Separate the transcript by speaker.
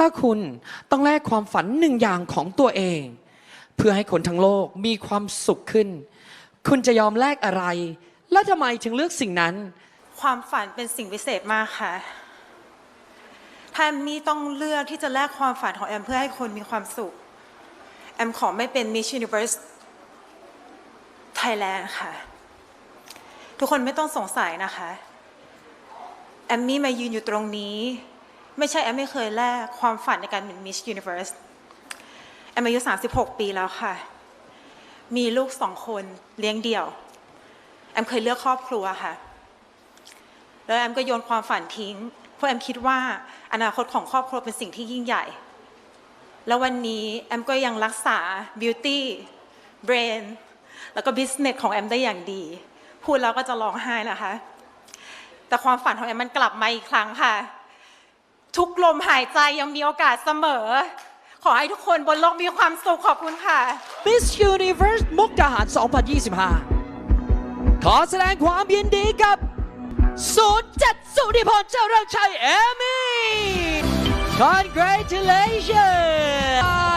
Speaker 1: ้าคุณต้องแลกความฝันหนึ่งอย่างของตัวเอง เพื่อให้คนทั้งโลกมีความสุขขึ้น คุณจะยอมแลกอะไร และทำไมถึงเลือกสิ่งนั้น
Speaker 2: ความฝันเป็นสิ่งพิเศษมากค่ะถ้าแอมมี่ต้องเลือกที่จะแลกความฝันของแอมเพื่อให้คนมีความสุข แอมขอไม่เป็น Miss Universe Thailand ค่ะ ทุกคนไม่ต้องสงสัยนะคะ แอมมี่มายืนอยู่ตรงนี้ ไม่ใช่แอมไม่เคยแลกความฝันในการเป็น Miss Universe แอมอายุ36 ปีแล้วค่ะ มีลูกสองคนเลี้ยงเดี่ยว แอมเคยเลือกครอบครัวค่ะ แล้วแอมก็โยนความฝันทิ้ง เพราะแอมคิดว่าอนาคตของครอบครัวเป็นสิ่งที่ยิ่งใหญ่ แล้ววันนี้แอมก็ยังรักษา beauty brain แล้วก็ business ของแอมได้อย่างดี พูดแล้วก็จะร้องไห้นะคะ แต่ความฝันของแอมมันกลับมาอีกครั้งค่ะ ทุกลมหายใจยังมีโอกาสเสมอ ขอให้ทุกคนบนโลกมีความสุขขอบคุณค่ะ
Speaker 1: Miss Universe มุกดาหาร 2025 ขอแสดงความยินดีกับศูนย์เจ็ดสุริพรเจ้าเริงชัยเอมี่ Congratulations